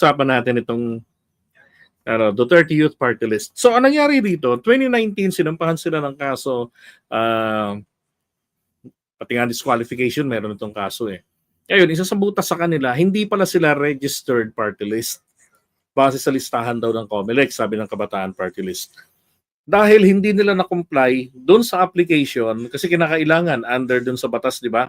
usapan natin itong ano, Duterte Youth Party List. So, anong nangyari dito? 2019, sinampahan sila ng kaso, ah, pati nga disqualification, meron itong kaso eh. Ngayon, isa sa butas sa kanila, hindi pala sila registered party list. Base sa listahan daw ng COMELEC, sabi ng Kabataan Party List. Dahil hindi nila na-comply doon sa application, kasi kinakailangan under doon sa batas, di ba,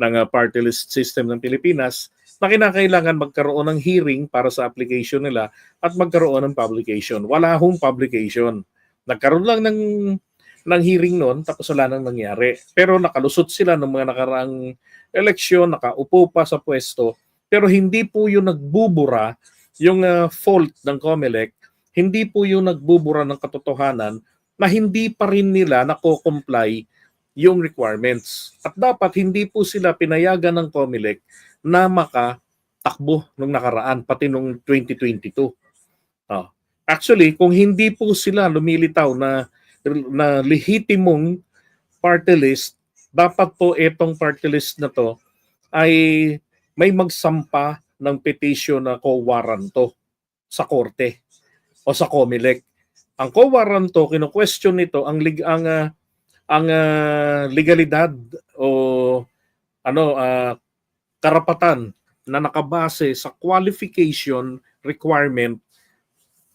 ng ah, party list system ng Pilipinas, na kinakailangan magkaroon ng hearing para sa application nila at magkaroon ng publication. Wala hong publication. Nagkaroon lang ng ng hearing noon tapos wala nang nangyari. Pero nakalusot sila ng mga nakaraang eleksyon, nakaupo pa sa pwesto, pero hindi po yung nagbubura yung ah, fault ng COMELEC, hindi po yung nagbubura ng katotohanan na hindi pa rin nila nako-comply yung requirements. At dapat hindi po sila pinayagan ng COMELEC na makatakbo nung nakaraan, pati nung 2022. Ah. Actually, kung hindi po sila lumilitaw na na lehitimong party list, dapat po itong party list na to ay may magsampa ng petition na co-waranto sa korte o sa COMELEC. Ang co-waranto, kino-question nito ang lig ang ah, ang ah, legalidad o ano ah, karapatan na nakabase sa qualification requirement.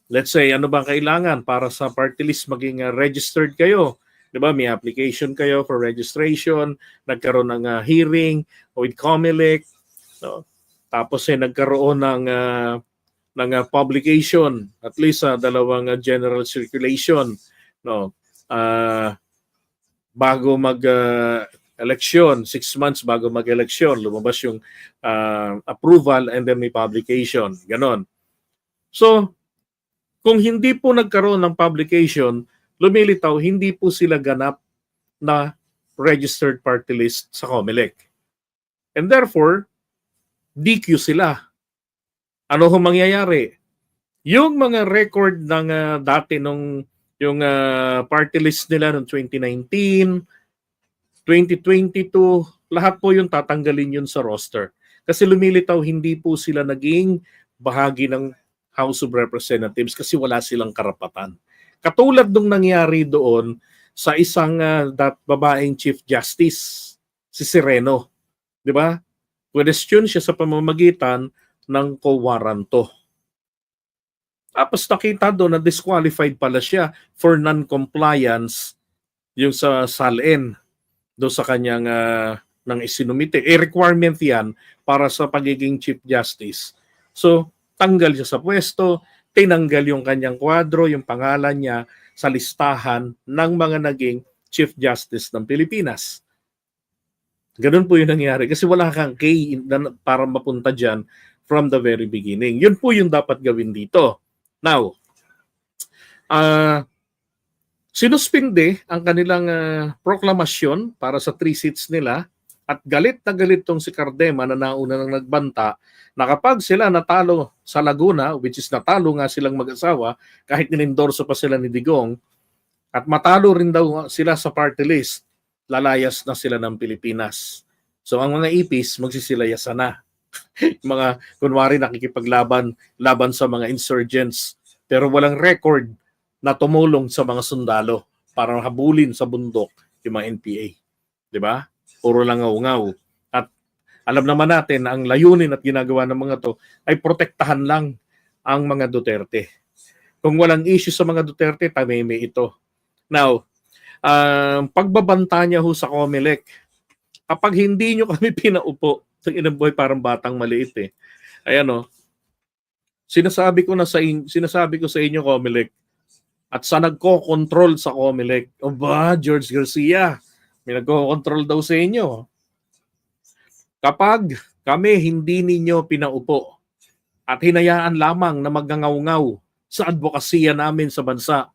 Let's say ano ba ang kailangan para sa party list maging ah, registered kayo? 'di ba may application kayo for registration nagkaroon ng ah, hearing with COMELEC no? tapos eh nagkaroon ng ah, ng ah, publication at least sa dalawang ah, general circulation no? Ah, bago mag ah, election, six months bago mag-election, lumabas yung ah, approval and then may publication. Ganon. So, kung hindi po nagkaroon ng publication, lumilitaw, hindi po sila ganap na registered party list sa COMELEC. And therefore, DQ sila. Ano ho mangyayari? Yung mga record ng ah, dati nung yung ah, party list nila noong 2019, 2022, lahat po yung tatanggalin yun sa roster. Kasi lumilitaw, hindi po sila naging bahagi ng House of Representatives kasi wala silang karapatan. Katulad nung nangyari doon sa isang ah, dat babaeng Chief Justice, si Sereno. Di ba? Question siya sa pamamagitan ng co-waranto. Tapos nakita doon na disqualified pala siya for non-compliance yung sa SALN do sa kanyang ah, ng isinumite. Eh, requirement yan para sa pagiging Chief Justice. So, tanggal siya sa pwesto, tinanggal yung kanyang kwadro, yung pangalan niya sa listahan ng mga naging Chief Justice ng Pilipinas. Ganun po yung nangyari kasi wala kang na- para mapunta dyan from the very beginning. Yun po yung dapat gawin dito. Now, ah sinuspinde ang kanilang ah, proklamasyon para sa three seats nila at galit na galit tong si Cardema na nauna nang nagbanta na kapag sila natalo sa Laguna, which is natalo nga silang mag-asawa, kahit ninendorso pa sila ni Digong, at matalo rin daw sila sa party list, lalayas na sila ng Pilipinas. So ang mga ipis, magsisilayasan na. Mga, kunwari, nakikipaglaban laban sa mga insurgents, pero walang record na tumulong sa mga sundalo para habulin sa bundok yung mga NPA. Di ba? Puro lang ngaw At alam naman natin na ang layunin at ginagawa ng mga to ay protektahan lang ang mga Duterte. Kung walang issue sa mga Duterte, tameme ito. Now, um, pagbabanta niya ho sa COMELEC, kapag hindi nyo kami pinaupo, sa inaboy parang batang maliit eh. Ayan o, sinasabi ko na sa in, sinasabi ko sa inyo COMELEC, at sa nagko-control sa COMELEC, o ba, George Garcia, may nagko-control daw sa inyo. Kapag kami hindi ninyo pinaupo at hinayaan lamang na magngangaw sa advokasya namin sa bansa,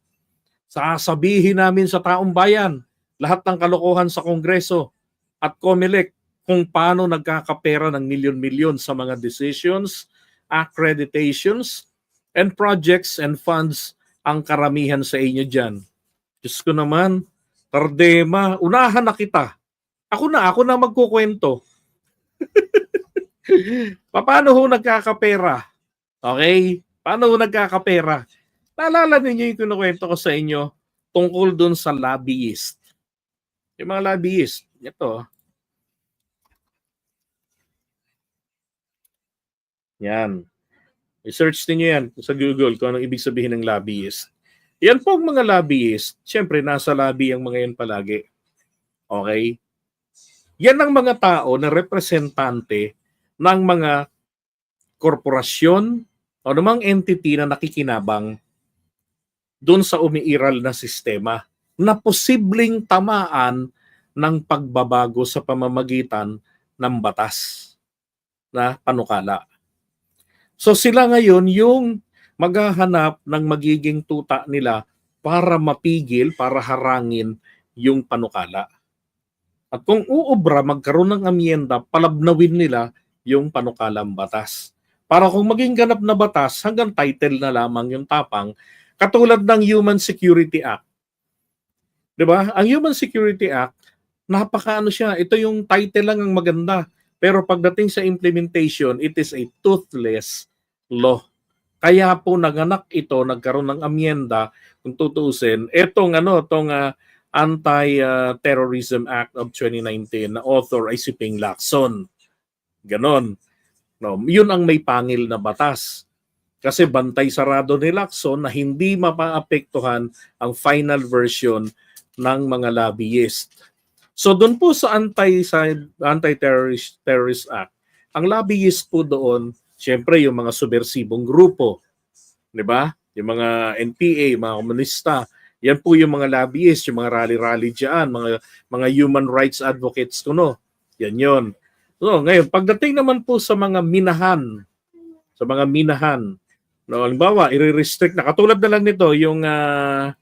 sasabihin namin sa taong bayan lahat ng kalokohan sa Kongreso at COMELEC kung paano nagkakapera ng milyon-milyon sa mga decisions, accreditations, and projects and funds ang karamihan sa inyo dyan. Diyos ko naman, Tardema, unahan na kita. Ako na, ako na magkukwento. Paano ho nagkakapera Okay? Paano nagkakapera? Naalala ninyo yung kinukwento ko sa inyo tungkol dun sa lobbyist. Yung mga lobbyist, ito. Yan. I-search niyo yan sa Google kung anong ibig sabihin ng lobbyist. Yan po ang mga lobbyist. Siyempre, nasa lobby ang mga yan palagi. Okay? Yan ang mga tao na representante ng mga korporasyon o namang entity na nakikinabang doon sa umiiral na sistema na posibleng tamaan ng pagbabago sa pamamagitan ng batas na panukala. So sila ngayon yung maghahanap ng magiging tuta nila para mapigil, para harangin yung panukala. At kung uubra, magkaroon ng amyenda, palabnawin nila yung panukalang batas. Para kung maging ganap na batas, hanggang title na lamang yung tapang, katulad ng Human Security Act. 'Di ba? Ang Human Security Act, napakaano siya, ito yung title lang ang maganda. Pero pagdating sa implementation, it is a toothless law. Kaya po naganap ito, nagkaroon ng amyenda, kung tutuusin, etong ano, itong ah, Anti-Terrorism Act of 2019 na author ay si Ping Lacson. Ganon. No, yun ang may pangil na batas. Kasi bantay sarado ni Lacson na hindi mapaapektuhan ang final version ng mga lobbyist. So doon po sa anti anti-terrorist terrorist act, ang lobbyist po doon, syempre yung mga subversibong grupo, 'di ba? Yung mga NPA, mga komunista, yan po yung mga lobbyist, yung mga rally-rally diyan, mga mga human rights advocates kuno. Yan 'yon. So, ngayon, pagdating naman po sa mga minahan, sa mga minahan, no, halimbawa, i-restrict na, katulad na lang nito, yung ah,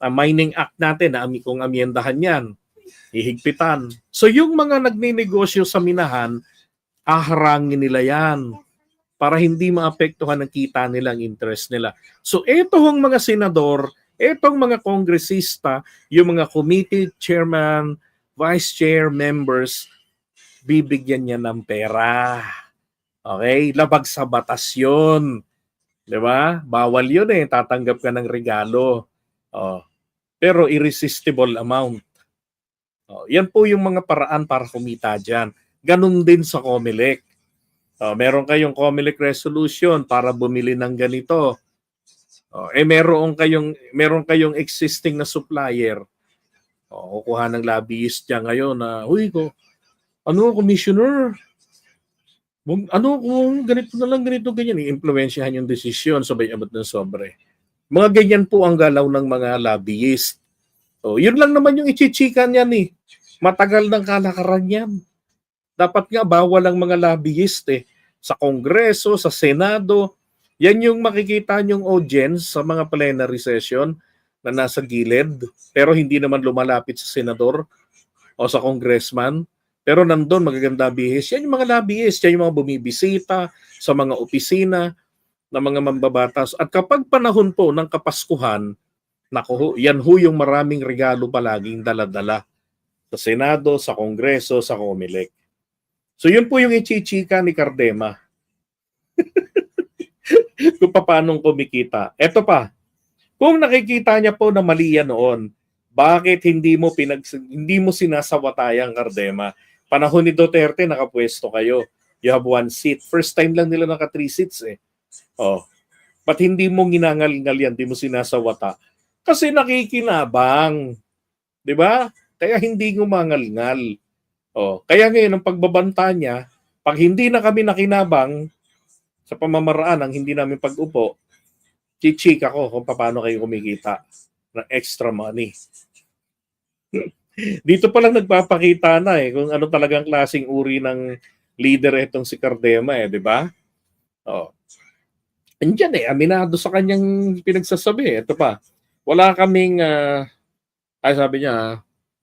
ah, mining act natin, na ami- kung amyendahan yan, ihigpitan. So, yung mga nagninegosyo sa minahan, aharangin nila yan para hindi maapektuhan ang kita nila, ang interest nila. So, eto hong mga senador, etong mga kongresista, yung mga committee chairman, vice chair members, bibigyan niya ng pera. Okay? Labag sa batas yun. Di ba? Bawal yun eh. Tatanggap ka ng regalo. Oh. Pero irresistible amount. Oh, yan po yung mga paraan para kumita dyan. Ganun din sa Comelec. Oh, meron kayong Comelec resolution para bumili ng ganito. Oh, eh meron kayong meron kayong existing na supplier. Oh, kukuha ng lobbyist diyan ngayon na, "Uy, ko, ano, commissioner, Wag- ano kung ganito na lang, ganito, ganyan, i-impluensyahan yung desisyon, sabay abot ng sobre. Mga ganyan po ang galaw ng mga lobbyist. O, yun lang naman yung ichichikan yan eh. Matagal ng kalakaran yan. Dapat nga bawal ang mga lobbyist eh. Sa Kongreso, sa Senado, yan yung makikita yung audience sa mga plenary session na nasa gilid, pero hindi naman lumalapit sa senador o sa congressman. Pero nandun, magaganda bihis. Yan yung mga lobbyist, yan yung mga bumibisita sa mga opisina ng mga mambabatas. At kapag panahon po ng Kapaskuhan, naku, yan ho yung maraming regalo palaging daladala sa Senado, sa Kongreso, sa Comelec. So yun po yung ichichika ni Cardema. Kung paano kumikita. Eto pa, kung nakikita niya po na mali yan noon, bakit hindi mo pinag hindi mo sinasawatayang Cardema? Panahon ni Duterte nakapwesto kayo. You have one seat. First time lang nila naka three seats eh. Oh. Ba't hindi mo ginangal-ngal yan? Hindi mo sinasawata? Kasi nakikinabang. 'Di ba? Kaya hindi ngumangal-ngal. Oh, kaya ngayon ang pagbabanta niya, pag hindi na kami nakinabang sa pamamaraan ng hindi namin pag-upo, chichik ako kung paano kayo kumikita ng extra money. Dito pa lang nagpapakita na eh kung ano talagang klaseng uri ng leader itong si Cardema eh, di ba? Oh. Andiyan eh, aminado sa kanyang pinagsasabi. Ito pa, wala kaming, ah, ay sabi niya,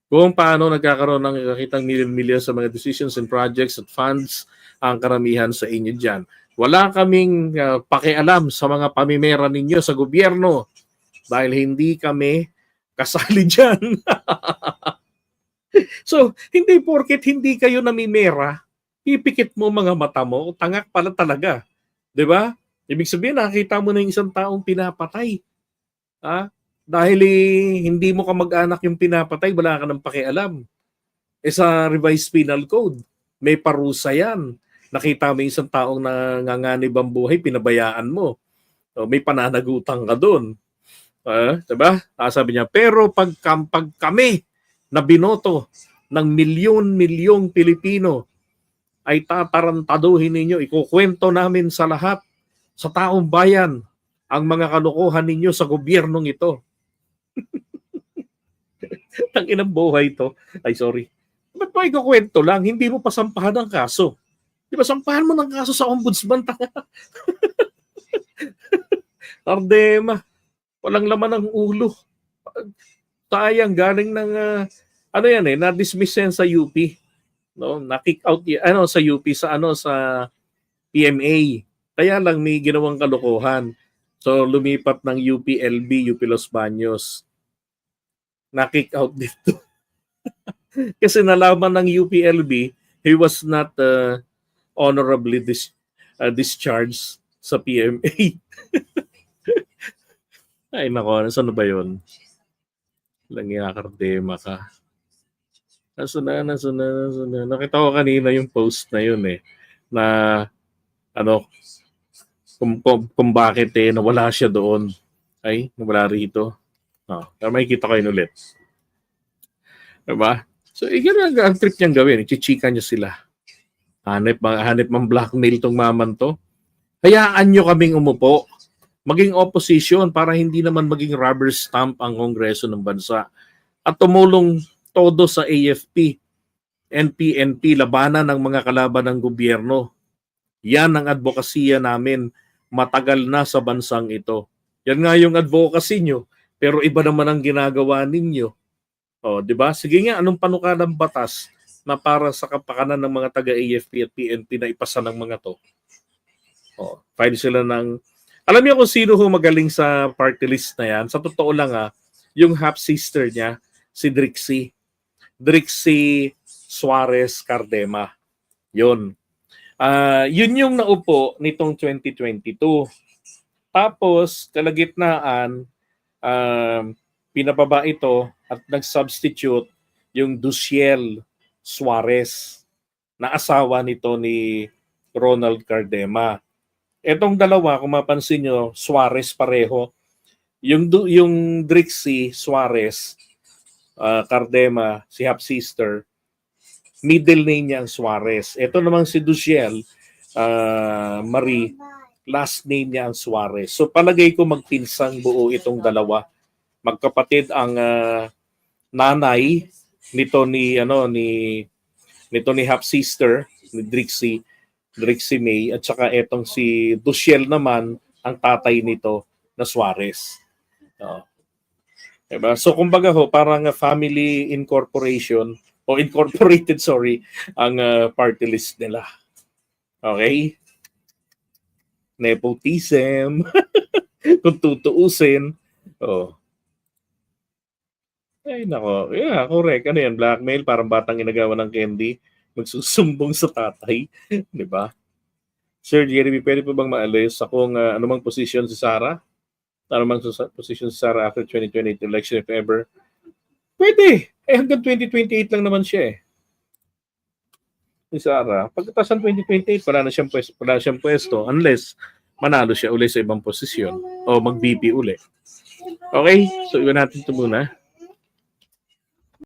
kung paano nagkakaroon ng kakitang million-million sa mga decisions and projects at funds ang karamihan sa inyo dyan. Wala kaming ah, pakialam sa mga pamimera ninyo sa gobyerno dahil hindi kami kasali dyan. so, hindi porket hindi kayo namimera, ipikit mo mga mata mo, tangak pala talaga. ba? Ibig sabihin, nakita mo na yung isang taong pinapatay. Ha? Dahil eh, hindi mo ka mag-anak yung pinapatay, wala ka ng pakialam. Eh sa revised penal code, may parusa yan. Nakita mo isang taong nanganganib ang buhay, pinabayaan mo. So, may pananagutang ka doon. Ah, diba? Ah, sabi niya, pero pag, pag kami na binoto ng milyon-milyong Pilipino ay tatarantaduhin ninyo, ikukwento namin sa lahat, sa taong bayan, ang mga kalokohan ninyo sa gobyernong ito. Tang inang buhay to. Ay, sorry. Ba't ba ikukwento lang? Hindi mo pa sampahan ang kaso. Di ba, sampahan mo ng kaso sa ombudsman. Ardema. Walang laman ng ulo. Sayang, galing ng, ah, ano yan eh, na-dismiss yan sa UP. No, na-kick out ano sa UP sa ano sa PMA. Kaya lang may ginawang kalokohan. So lumipat ng UPLB, UP Los Baños. Na-kick out dito. Kasi nalaman ng UPLB, he was not uh, honorably dis- uh, discharged sa PMA. Ay nako, saan ba yun? Lang yakardema ka. Nasa na, nasa na, nasa na. Nakita ko kanina yung post na yun eh. Na ano, kung, kung, kung bakit eh, nawala siya doon. Ay, nawala rito. Pero makikita yun ulit. Diba? So, eh, ganun ang, ang trip niyang gawin. Ichichika niya sila. Hanip, hanip mang blackmail tong maman to. Hayaan niyo kaming umupo. Maging opposition para hindi naman maging rubber stamp ang Kongreso ng bansa. At tumulong todo sa AFP, NPNP, labanan ng mga kalaban ng gobyerno. Yan ang advokasya namin matagal na sa bansang ito. Yan nga yung advocacy nyo, pero iba naman ang ginagawa ninyo. O, di ba? Sige nga, anong panukalang batas na para sa kapakanan ng mga taga-AFP at PNP na ipasa ng mga to? O, file sila ng... Alam niyo kung sino magaling sa party list na yan? Sa totoo lang ha, yung half-sister niya, si Drixie. Drixie Suarez Cardema. Yun. Ah, yun yung naupo nitong 2022. Tapos, kalagitnaan, um, pinababa ito at nag-substitute yung Duciel Suarez na asawa nito ni Ronald Cardema. Etong dalawa, kung mapansin nyo, Suarez pareho. Yung, yung Drixie Suarez, uh, Cardema, si half-sister, middle name niya ang Suarez. Ito namang si Duciel, uh, Marie, last name niya ang Suarez. So palagay ko magpinsang buo itong dalawa. Magkapatid ang ah, nanay nito ni ano ni nito ni half sister ni Drixie Drixie May at saka etong si Duciel naman ang tatay nito na Suarez. Oo. Diba? So kumbaga ho parang ah, family incorporation o incorporated sorry ang ah, party list nila. Okay? Nepotism. Kung tutuusin. Oh. Ay, nako. Yeah, correct. Ano yan? Blackmail? Parang batang inagawa ng candy. Magsusumbong sa tatay. Di ba? Sir Jeremy, pwede po bang maalis sa kung uh, anumang posisyon si Sarah? Anumang posisyon si Sarah after 2028 election if ever? Pwede. Eh, hanggang 2028 lang naman siya eh. Si Sarah. Pagkatapos ng 2028, wala na siyang pwesto, wala siyang pwesto unless manalo siya uli sa ibang posisyon o mag-VP uli. Okay? So, iwan natin ito muna.